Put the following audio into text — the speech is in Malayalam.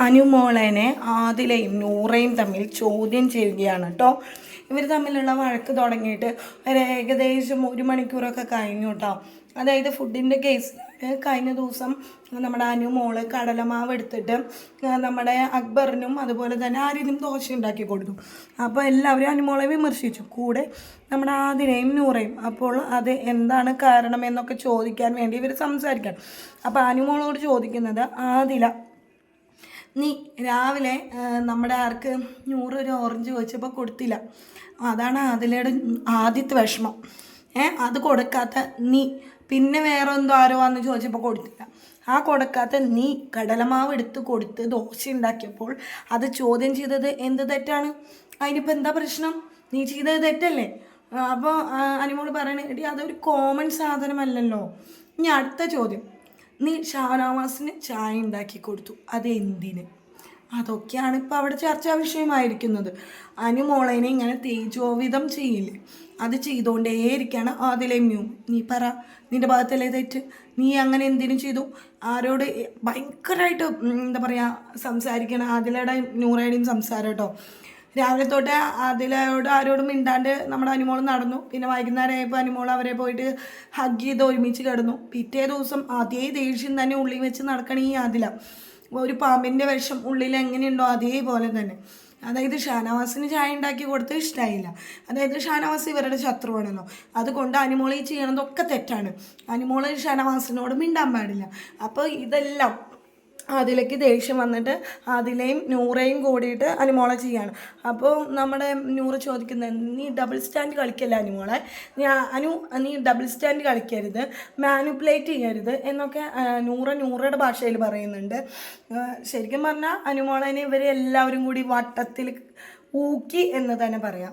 അനുമോളനെ ആദിലയും നൂറയും തമ്മിൽ ചോദ്യം ചെയ്യുകയാണ് കേട്ടോ ഇവർ തമ്മിലുള്ള വഴക്ക് തുടങ്ങിയിട്ട് ഒരു ഏകദേശം ഒരു മണിക്കൂറൊക്കെ കഴിഞ്ഞു കേട്ടോ അതായത് ഫുഡിന്റെ കേസ് കഴിഞ്ഞ ദിവസം നമ്മുടെ അനുമോൾ കടലമാവ് എടുത്തിട്ട് നമ്മുടെ അക്ബറിനും അതുപോലെ തന്നെ ആരിനും ദോശ ഉണ്ടാക്കി കൊടുത്തു. അപ്പോൾ എല്ലാവരും അനുമോളെ വിമർശിച്ചു. കൂടെ നമ്മുടെ ആദിനെയും നൂറയും. അപ്പോൾ അത് എന്താണ് കാരണം എന്നൊക്കെ ചോദിക്കാൻ വേണ്ടി ഇവർ സംസാരിക്കണം. അപ്പോൾ അനുമോളോട് ചോദിക്കുന്നത് ആദില നീ രാവിലെ നമ്മുടെ ആർക്ക് നൂറ് ഒരു ഓറഞ്ച് വെച്ചപ്പോൾ കൊടുത്തില്ല. അതാണ് അതിലയുടെ ആദ്യത്തെ വിഷമം. ഏ അത് കൊടുക്കാത്ത നീ പിന്നെ വേറെ എന്തോ ആരോ വന്ന് ചോദിച്ചപ്പോൾ കൊടുത്തില്ല. ആ കൊടുക്കാത്ത നീ കടലമാവ് എടുത്ത് കൊടുത്ത് ദോശ ഉണ്ടാക്കിയപ്പോൾ അത് ചോദ്യം ചെയ്തത് എന്ത് തെറ്റാണ്? അതിനിപ്പോൾ എന്താ പ്രശ്നം? നീ ചെയ്തത് തെറ്റല്ലേ? അപ്പോൾ അനിമോൾ പറയണേ എടി അതൊരു കോമൺ സാധനമല്ലല്ലോ. ഇനി അടുത്ത ചോദ്യം. നീ ഷാനവാസിന് ചായ ഉണ്ടാക്കി കൊടുത്തു. അത് എന്തിന് അതൊക്കെയാണ് ഇപ്പോൾ അവിടെ ചർച്ചാ വിഷയമായിരിക്കുന്നത്. അനുമോളേനെ ഇങ്ങനെ തേജോവിധം ചെയ്യില്ലേ? അത് ചെയ്തുകൊണ്ടേയിരിക്കുകയാണ് മ്യൂ. നീ പറ നിന്റെ ഭാഗത്തല്ലേ തെറ്റ്? നീ അങ്ങനെ എന്തിനും ചെയ്തു? ആരോട് ഭയങ്കരമായിട്ട് എന്താ പറയുക സംസാരിക്കണം ആദിലയുടെ നൂറയുടെയും സംസാരം കേട്ടോ. രാവിലെ തൊട്ട് അതിലോട് ആരോടും മിണ്ടാണ്ട് നമ്മുടെ അനുമോൾ നടന്നു. പിന്നെ വൈകുന്നേരം ആയപ്പോൾ അനുമോൾ അവരെ പോയിട്ട് ഹഗ് ചെയ്ത് ഒരുമിച്ച് കിടന്നു. പിറ്റേ ദിവസം അതേ ദേഷ്യം തന്നെ ഉള്ളിൽ വെച്ച് നടക്കണ ഈ അതില ഒരു പാമ്പിന്റെ വിഷം ഉള്ളിൽ എങ്ങനെയുണ്ടോ അതേപോലെ തന്നെ. അതായത് ഷാനവാസിന് ചായ ഉണ്ടാക്കി കൊടുത്ത് ഇഷ്ടമായില്ല അതായത് ഷാനവാസ് ഇവരുടെ ശത്രുവാണല്ലോ. അതുകൊണ്ട് അനുമോൾ ഈ ചെയ്യണതൊക്കെ തെറ്റാണ്. അനുമോൾ ഷാനവാസിനോട് മിണ്ടാൻ പാടില്ല. അപ്പോൾ ഇതെല്ലാം അതിലേക്ക് ദേഷ്യം വന്നിട്ട് അതിലെയും നൂറേയും കൂടിയിട്ട് അനുമോളെ ചെയ്യാണ്. അപ്പോൾ നമ്മുടെ നൂറ് ചോദിക്കുന്നത് നീ ഡബിൾ സ്റ്റാൻഡ് കളിക്കല്ല അനുമോളെ? ഞാൻ അനു നീ ഡബിൾ സ്റ്റാൻഡ് കളിക്കരുത് മാനുപ്പുലേറ്റ് ചെയ്യരുത് എന്നൊക്കെ നൂറ് നൂറയുടെ ഭാഷയിൽ പറയുന്നുണ്ട്. ശരിക്കും പറഞ്ഞാൽ അനുമോളനെ ഇവർ എല്ലാവരും കൂടി വട്ടത്തിൽ ഊക്കി എന്ന് തന്നെ പറയാം.